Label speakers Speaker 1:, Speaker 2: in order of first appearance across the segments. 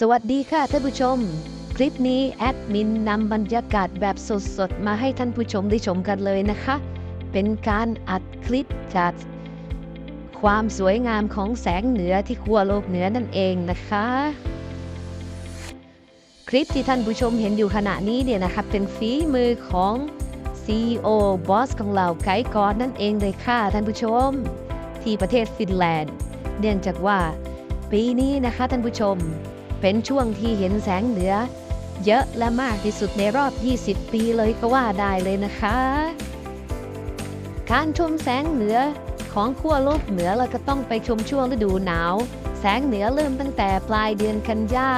Speaker 1: สวัสดีค่ะท่านผู้ชม คลิปนี้แอดมินนำบรรยากาศแบบสดๆ มาให้ท่านผู้ชมได้ชมกันเลยนะคะ เป็นการอัดคลิปจากความสวยงามของแสงเหนือที่ขั้วโลกเหนือนั่นเองนะคะ คลิปที่ท่านผู้ชมเห็นอยู่ขณะนี้เนี่ยนะคะเป็นฝีมือของ CEO บอสของเราไกด์กอนนั่นเองเลยค่ะท่านผู้ชม ที่ประเทศฟินแลนด์ เนื่องจากว่าปีนี้นะคะท่านผู้ชม เป็นช่วงที่เห็นแสงเหนือ เยอะและมากที่สุดในรอบ 20 ปีเลยก็ว่าได้เลยนะคะ การชมแสงเหนือของขั้วโลกเหนือเราก็ต้องไปชมช่วงฤดูหนาว แสงเหนือเริ่มตั้งแต่ปลายเดือนกันยา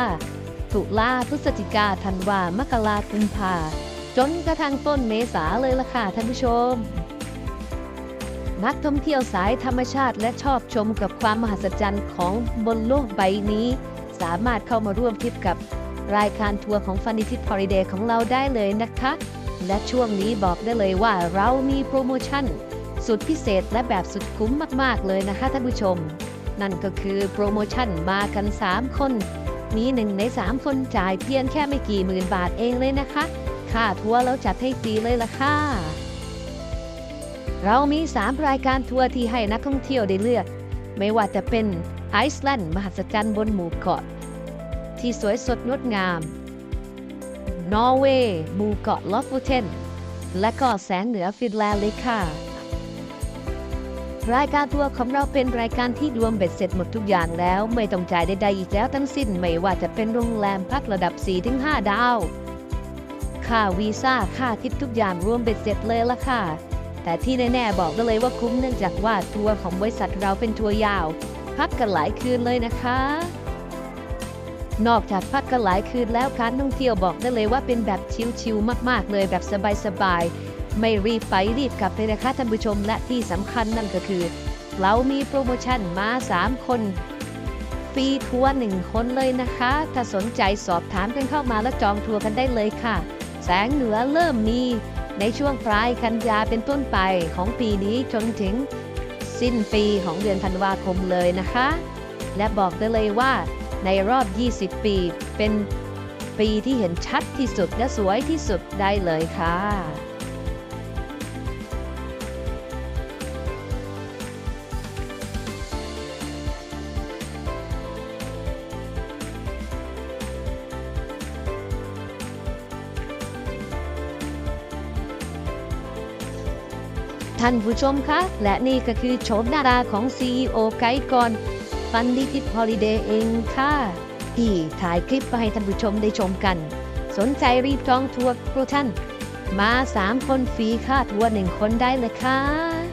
Speaker 1: ตุลาพฤศจิกาธันวามกรากุมภาจนกระทั่งต้นเมษาเลยล่ะค่ะท่านผู้ชม นักท่องเที่ยวสายธรรมชาติและชอบชมกับความมหัศจรรย์ของบนโลกใบนี้ สามารถเข้ามาร่วมทริปกับรายการทัวร์ของฟันดิทิ h ฮอลิเดย์ของเราได้เลยนะคะ และช่วงนี้บอกได้เลยว่าเรามีโปรโมชั่น สุดพิเศษและแบบสุดคุ้มมาก ๆ เลยนะคะท่านผู้ชม นั่นก็คือโปรโมชั่นมากัน 3 คนมีหนึ่งใน 3 คนจ่ายเพียงแค่ไม่กี่หมื่นบาทเองเลยนะคะ ค่าทัวร์เราจัดให้ฟรีเลยล่ะค่ะ เรามี 3 รายการทัวร์ที่ให้นักท่องเที่ยวได้เลือก ไม่ว่าจะเป็น ไอซ์แลนด์มหัศจรรย์บนหมู่เกาะ ที่สวยสดงดงาม นอร์เวย์หมู่เกาะลอฟฟูเทน และก็แสงเหนือฟินแลนด์เลยค่ะ รายการทัวร์ของเราเป็นรายการที่รวมเบ็ดเสร็จหมดทุกอย่างแล้ว ไม่ต้องจ่ายใดๆอีกแล้วทั้งสิ้นไม่ว่าจะเป็นโรงแรมพักระดับ 4-5 ดาว ค่าวีซ่าค่าทิปทุกอย่างรวมเบ็ดเสร็จเลยละค่ะแต่ที่แน่ ๆ บอกได้เลยว่าคุ้มเนื่องจากว่าทัวร์ของบริษัทเราเป็นทัวร์ยาว พักกันหลายคืนเลยนะคะ นอกจากพักกันหลายคืนแล้วการท่องเที่ยวบอกได้เลยว่าเป็นแบบชิลๆมากๆ เลยแบบสบายๆ ไม่รีบไปรีบกลับเลยนะคะท่านผู้ชมและที่สำคัญนั่นก็คือ เรามีโปรโมชั่นมา 3 คนฟรีทัวร์หนึ่งคนเลยนะคะ ถ้าสนใจสอบถามกันเข้ามาแล้วจองทัวร์กันได้เลยค่ะ แสงเหนือเริ่มมีในช่วงปลายกันยาเป็นต้นไปของปีนี้จนถึง สิ้นปีของเดือนธันวาคมเลยนะคะ และบอกได้เลยว่าในรอบ 20 ปีเป็นปีที่เห็นชัดที่สุดและสวยที่สุดได้เลยค่ะ ท่านผู้ชมคะ และนี่ก็คือโฉมหน้าตาของ CEO ไกด์กอนฟันดิทิพฮอลิเดย์เองค่ะ ที่ถ่ายคลิปมาให้ท่านผู้ชมได้ชมกัน สนใจรีบจองทัวร์โปรท่าน มา 3 คนฟรีค่าทัวร์หนึ่งคนได้เลยค่ะ